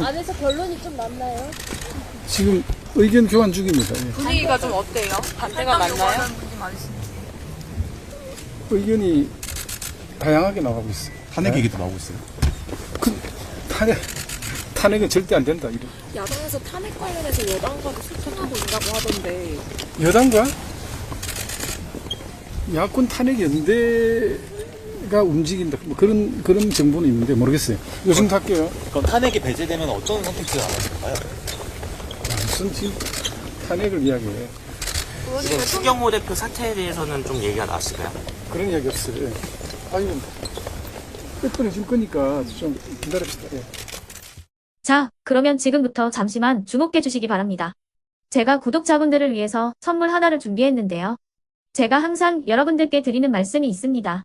안에서 결론이 좀 났나요? 지금 의견 교환 중입니다. 예. 분위기가 좀 어때요? 반대가 많나요? 의견이 다양하게 나가고 있어요. 탄핵 네. 얘기도 나오고 있어요. 그 탄핵 탄핵은 절대 안 된다. 이래. 야당에서 탄핵 관련해서 여당과도 소통하고 있다고 하던데 여당과 야권 탄핵 연대 가 움직인다. 뭐 그런 그런 정보는 있는데 모르겠어요. 요즘 할게요. 그럼 탄핵이 배제되면 어떤 선택지가 나왔을까요? 무슨 지금 탄핵을 이야기해. 지금 추경호 대표 사태에 대해서는 좀 얘기가 나왔을까요? 그런 이야기 없어요. 아유, 끝번에 거니까 좀 기다립시다. 예. 자, 그러면 지금부터 잠시만 주목해 주시기 바랍니다. 제가 구독자분들을 위해서 선물 하나를 준비했는데요. 제가 항상 여러분들께 드리는 말씀이 있습니다.